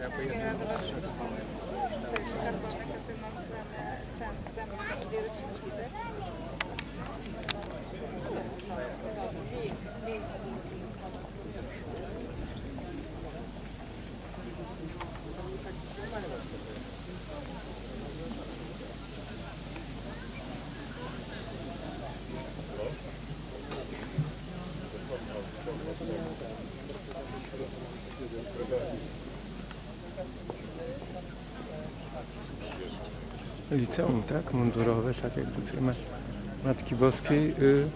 Yeah, Liceum, tak? Mundurowe, tak jak tutaj ma Matki Boskiej. Y,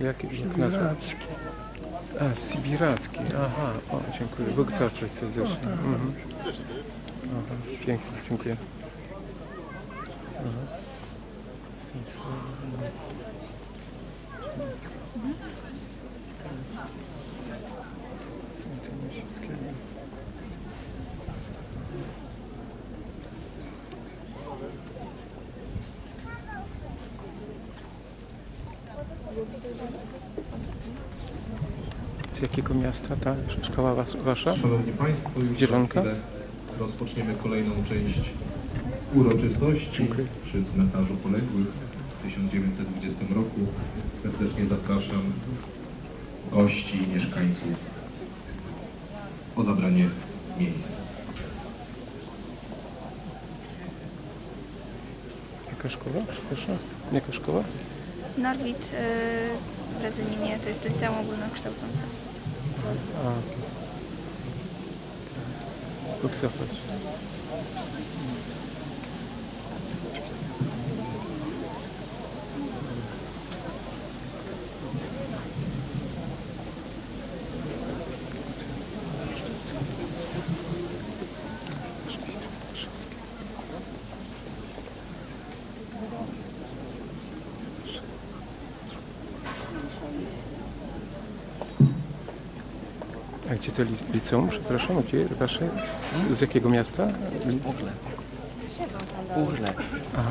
jak, jak nazwa? A, Sibiracki. Aha, o, dziękuję. Bóg zaprzeć serdecznie. Mhm. Aha, pięknie, dziękuję. Aha. Więc, jakiego miasta ta szkoła was, wasza? Szanowni Państwo, już za Zielonka? chwilę rozpoczniemy kolejną część uroczystości Dziękuję. przy cmentarzu poległych w 1920 roku. Serdecznie zapraszam gości i mieszkańców o zabranie miejsc. Jaka szkoła? Przepraszam. Jaka szkoła? Norwid y, w to jest liceum ogólnokształcące. A. Bóg zapłać. A gdzie to li- liceum? Przepraszam, gdzie wasze? Z jakiego miasta? Uchle. Uchle. Aha.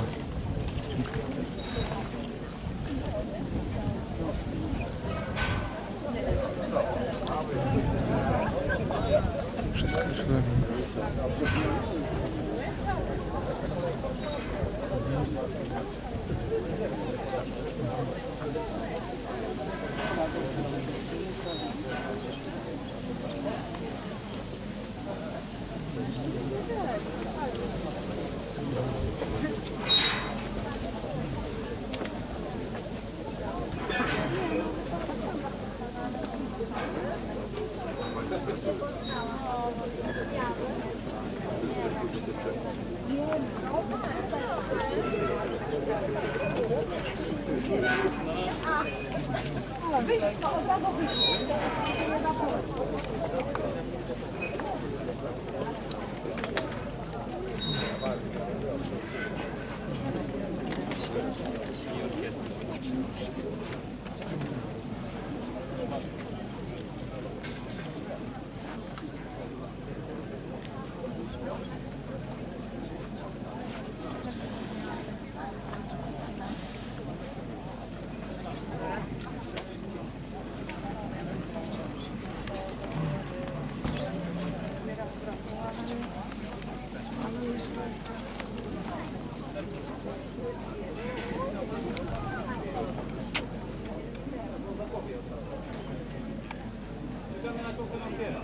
끊었어요.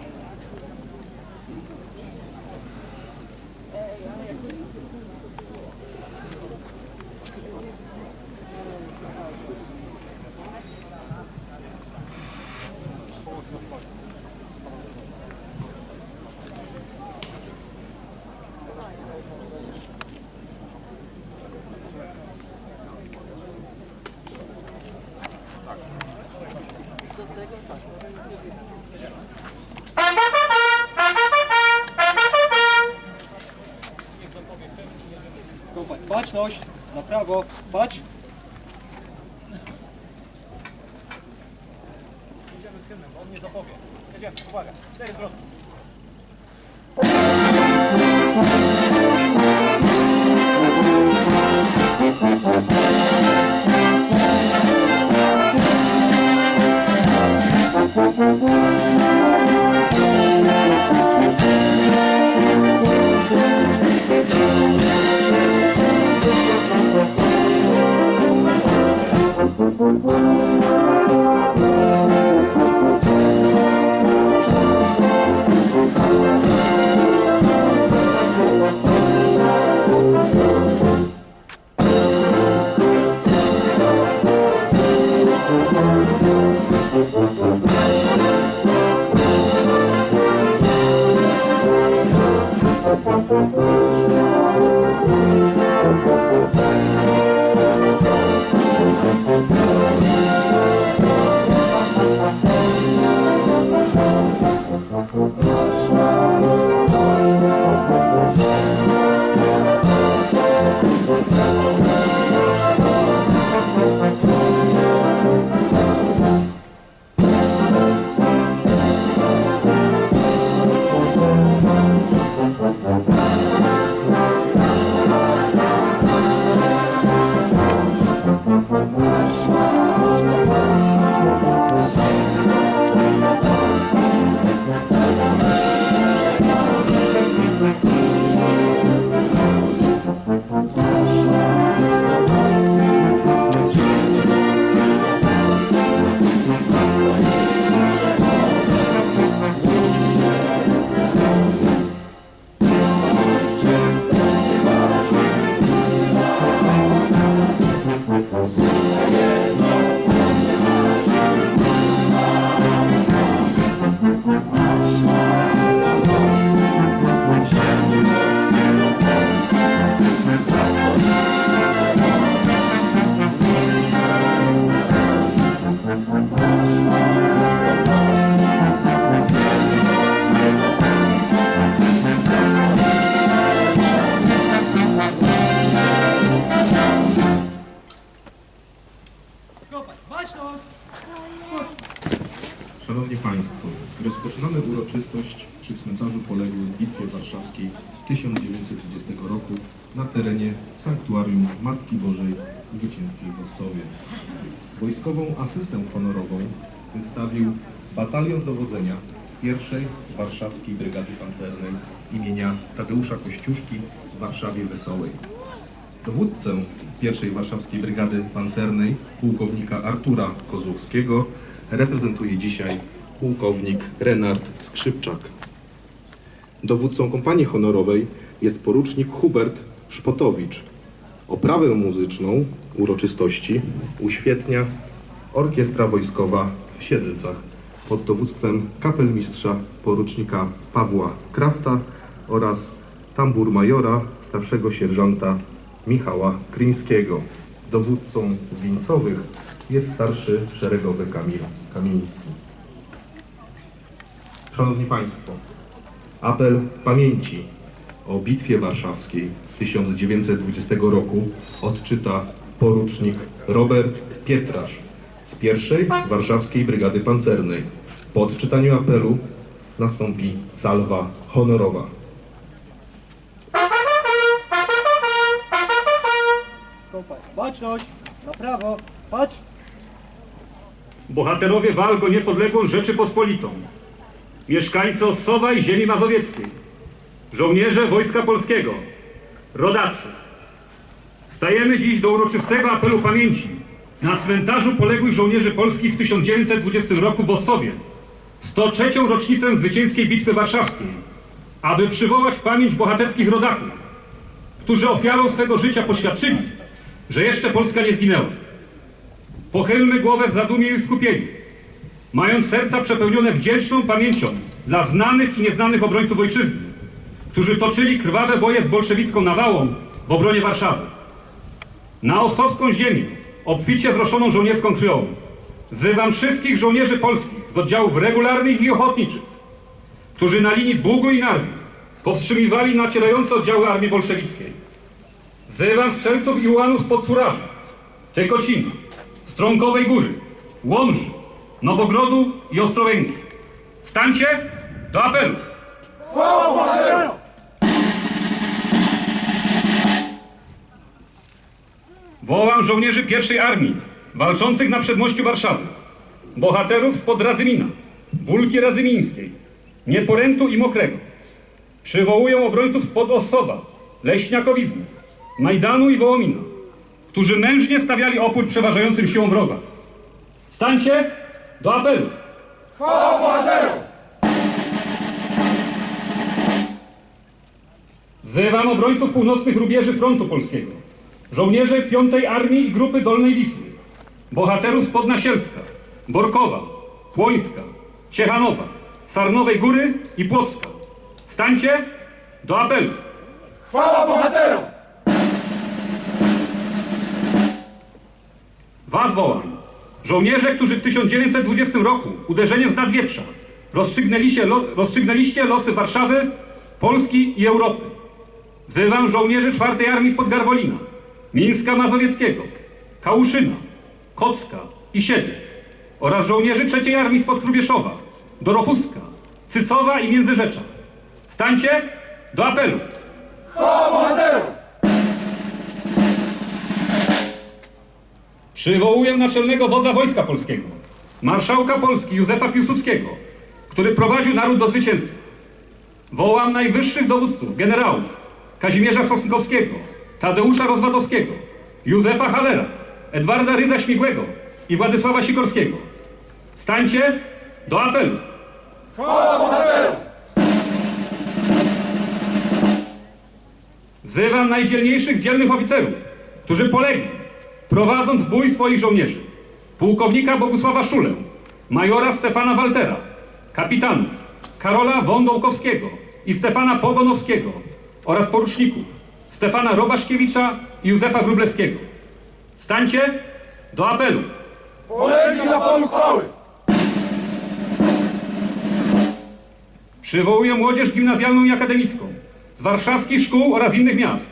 Baczność, na prawo, bacz. Jedziemy z hymnem, bo on nie zapowie. Jedziemy, uwaga, cztery zwrotki. Sanktuarium Matki Bożej Zwycięskiej w Ossowie. Wojskową asystę honorową wystawił Batalion Dowodzenia z pierwszej Warszawskiej Brygady Pancernej imienia Tadeusza Kościuszki w Warszawie Wesołej. Dowódcę pierwszej Warszawskiej Brygady Pancernej, pułkownika Artura Kozłowskiego, reprezentuje dzisiaj pułkownik Renard Skrzypczak. Dowódcą kompanii honorowej jest porucznik Hubert Szpotowicz. Oprawę muzyczną uroczystości uświetnia Orkiestra Wojskowa w Siedlcach pod dowództwem kapelmistrza porucznika Pawła Krafta oraz tambur majora starszego sierżanta Michała Kryńskiego. Dowódcą wieńcowych jest starszy szeregowy Kamil Kamiński. Szanowni Państwo, apel pamięci o Bitwie Warszawskiej 1920 roku odczyta porucznik Robert Pietrasz z pierwszej Warszawskiej Brygady Pancernej. Po odczytaniu apelu nastąpi salwa honorowa. Baczność! Na prawo! Patrz! Bohaterowie walk o niepodległą Rzeczypospolitą, mieszkańcy Ossowa i ziemi mazowieckiej, żołnierze Wojska Polskiego, rodacy. Stajemy dziś do uroczystego apelu pamięci na cmentarzu poległych żołnierzy polskich w 1920 roku w Ossowie, 103. rocznicę zwycięskiej Bitwy Warszawskiej, aby przywołać pamięć bohaterskich rodaków, którzy ofiarą swego życia poświadczyli, że jeszcze Polska nie zginęła. Pochylmy głowę w zadumie i skupieniu, mając serca przepełnione wdzięczną pamięcią dla znanych i nieznanych obrońców ojczyzny, którzy toczyli krwawe boje z bolszewicką nawałą w obronie Warszawy. Na osowską ziemię, obficie zroszoną żołnierską krwią, wzywam wszystkich żołnierzy polskich z oddziałów regularnych i ochotniczych, którzy na linii Bugu i Narwi powstrzymywali nacierające oddziały armii bolszewickiej. Wzywam strzelców i ułanów spod Suraży, Ciekocina, Strąkowej Góry, Łomży, Nowogrodu i Ostrołęki. Stańcie do apelu! Wołam żołnierzy pierwszej armii, walczących na przedmościu Warszawy, bohaterów spod Razymina, Wólki Razymińskiej, Nieporętu i Mokrego. Przywołuję obrońców spod Ossowa, Leśniakowizny, Majdanu i Wołomina, którzy mężnie stawiali opór przeważającym siłom wroga. Stańcie do apelu! Wzywam obrońców północnych rubieży frontu polskiego, żołnierzy 5 Armii i Grupy Dolnej Wisły, bohaterów z Podnasielska, Borkowa, Płońska, Ciechanowa, Sarnowej Góry i Płocka. Stańcie do apelu! Was wołam, żołnierze, którzy w 1920 roku uderzeniem z nadwieprza rozstrzygnęliście, lo, rozstrzygnęliście losy Warszawy, Polski i Europy. Wzywam żołnierzy czwartej Armii spod Garwolina, Mińska Mazowieckiego, Kałuszyna, Kocka i Siedlec oraz żołnierzy trzeciej Armii spod Krubieszowa, Dorochuska, Cycowa i Międzyrzecza. Stańcie do apelu! Przywołuję naczelnego wodza Wojska Polskiego, marszałka Polski Józefa Piłsudskiego, który prowadził naród do zwycięstwa. Wołam najwyższych dowódców, generałów Kazimierza Sosnkowskiego, Tadeusza Rozwadowskiego, Józefa Halera, Edwarda Rydza Śmigłego i Władysława Sikorskiego. Stańcie do apelu! Wzywam najdzielniejszych dzielnych oficerów, którzy polegli, prowadząc w bój swoich żołnierzy. Pułkownika Bogusława Szulę, majora Stefana Waltera, kapitanów Karola Wądołkowskiego i Stefana Pogonowskiego oraz poruczników Stefana Robaszkiewicza i Józefa Wróblewskiego. Stańcie do apelu! Przywołuję młodzież gimnazjalną i akademicką z warszawskich szkół oraz innych miast,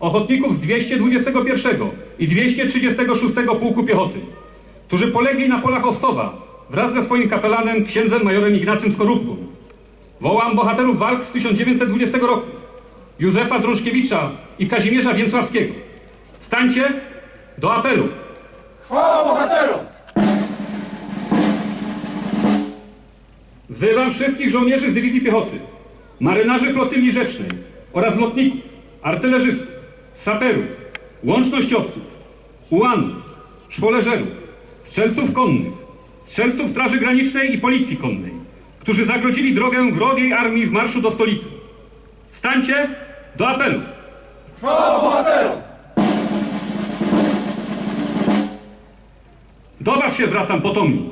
ochotników z 221 i 236 Pułku Piechoty, którzy polegli na polach Ossowa wraz ze swoim kapelanem księdzem majorem Ignacym Skorupką. wołam bohaterów walk z 1920 roku, Józefa Drążkiewicza i Kazimierza Więcławskiego. Stańcie do apelu. Wzywam wszystkich żołnierzy z dywizji piechoty, marynarzy flotyli rzecznej oraz lotników, artylerzystów, saperów, łącznościowców, ułanów, szwoleżerów, strzelców konnych, strzelców Straży Granicznej i Policji Konnej, którzy zagrodzili drogę wrogiej armii w marszu do stolicy. Stańcie do apelu. Do Was się zwracam potomni.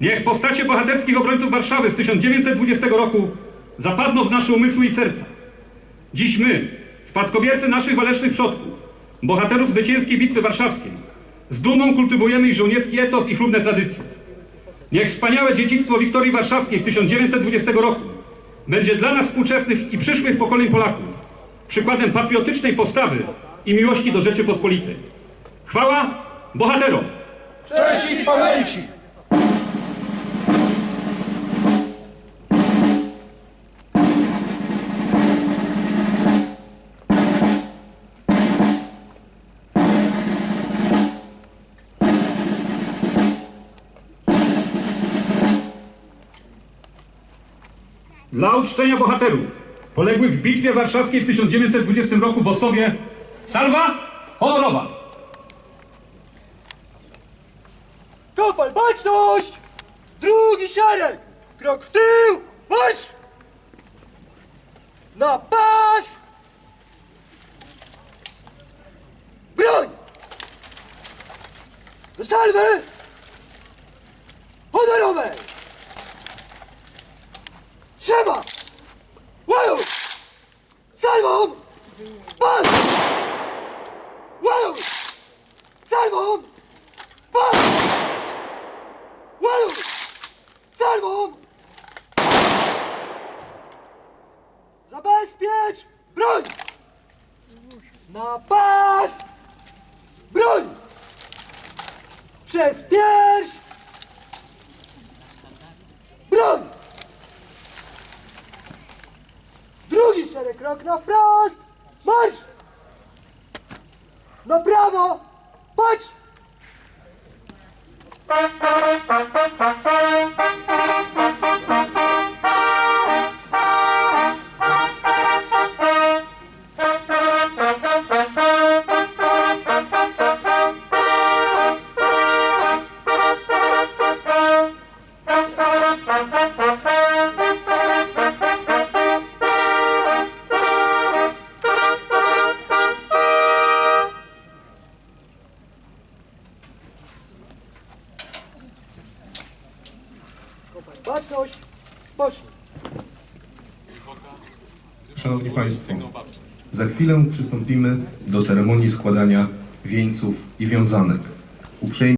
Niech postacie bohaterskich obrońców Warszawy z 1920 roku zapadną w nasze umysły i serca. Dziś my, spadkobiercy naszych walecznych przodków, bohaterów zwycięskiej Bitwy Warszawskiej, z dumą kultywujemy ich żołnierski etos i chlubne tradycje. Niech wspaniałe dziedzictwo Wiktorii Warszawskiej z 1920 roku będzie dla nas współczesnych i przyszłych pokoleń Polaków przykładem patriotycznej postawy i miłości do Rzeczypospolitej. Chwała bohaterom! Cześć ich pamięci! Dla uczczenia bohaterów poległych w Bitwie Warszawskiej w 1920 roku w Osowie salwa honorowa. Kopal, baczność! Drugi szereg! Krok w tył! Marsz! Na pas! Broń! Do salwy! Honorowej! Trzeba! Pas! Łają! Salwą! Pas! Łają! Salwą! Zabezpiecz! Broń! Na pas! Broń! Przez pierś! Broń! Drugi szereg krok na wprost! Marsz! Na prawo! Chwilę przystąpimy do ceremonii składania wieńców i wiązanek. Uprzejmie